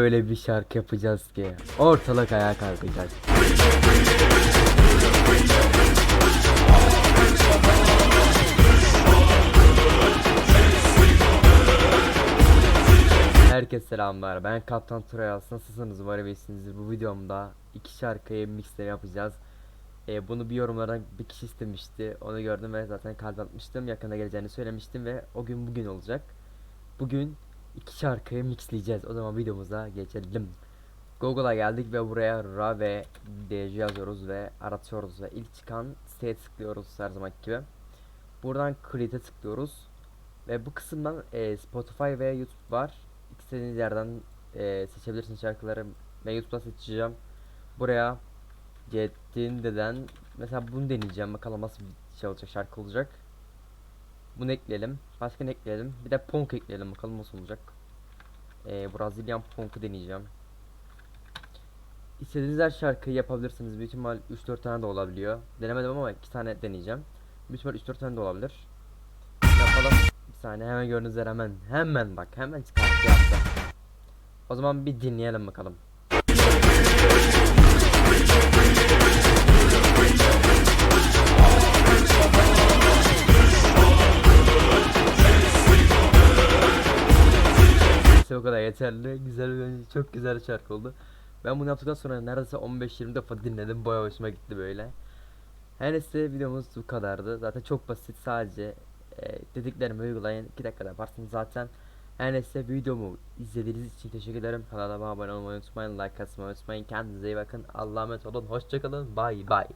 Öyle bir şarkı yapacağız ki ortalık ayağa kalkacak. Herkese selamlar. Ben Kaptan Troyas. Nasılsınız? Umarım iyisinizdir. Bu videomda iki şarkıyı mixleme yapacağız. Ee, bunu bir yorumlardan bir kişi istemişti. Onu gördüm ve zaten kalp atmıştım. Yakında geleceğini söylemiştim ve o gün bugün olacak. Bugün iki şarkıyı mixleyeceğiz. O zaman videomuza geçelim. Google'a geldik ve buraya RA ve DJ yazıyoruz ve aratıyoruz ve ilk çıkan siteye tıklıyoruz her zaman gibi. Buradan Create'e tıklıyoruz. Ve bu kısımdan e, Spotify ve YouTube var. İstediğiniz yerden e, seçebilirsiniz şarkıları. Ben YouTube'da seçeceğim. Buraya Cettinde'den mesela bunu deneyeceğim. Bakalım nasıl bir şey olacak, şarkı olacak. Bunu ekleyelim. Başka ne ekleyelim? Bir de Punk ekleyelim. Bakalım nasıl olacak. E, Brazilian Punk'u deneyeceğim. İstediğiniz her şarkıyı yapabilirsiniz. Büyük ihtimal 3-4 tane de olabiliyor. Denemedim ama 2 tane deneyeceğim. Büyük ihtimal 3-4 tane de olabilir. Yapalım. Bir saniye hemen gördüğünüz hemen hemen bak hemen çıkarttı yaptı. O zaman bir dinleyelim bakalım. İşte o kadar yeterli. Güzel çok güzel bir şarkı oldu. Ben bunu yaptıktan sonra neredeyse 15-20 defa dinledim. Bayağı hoşuma gitti böyle. Her neyse videomuz bu kadardı. Zaten çok basit sadece e, dediklerimi uygulayın. 2 dakikada yaparsınız zaten. Her neyse videomu izlediğiniz için teşekkür ederim. Kanalıma abone olmayı unutmayın. Like atmayı unutmayın. Kendinize iyi bakın. Allah'a emanet olun. Hoşçakalın. Bye bye.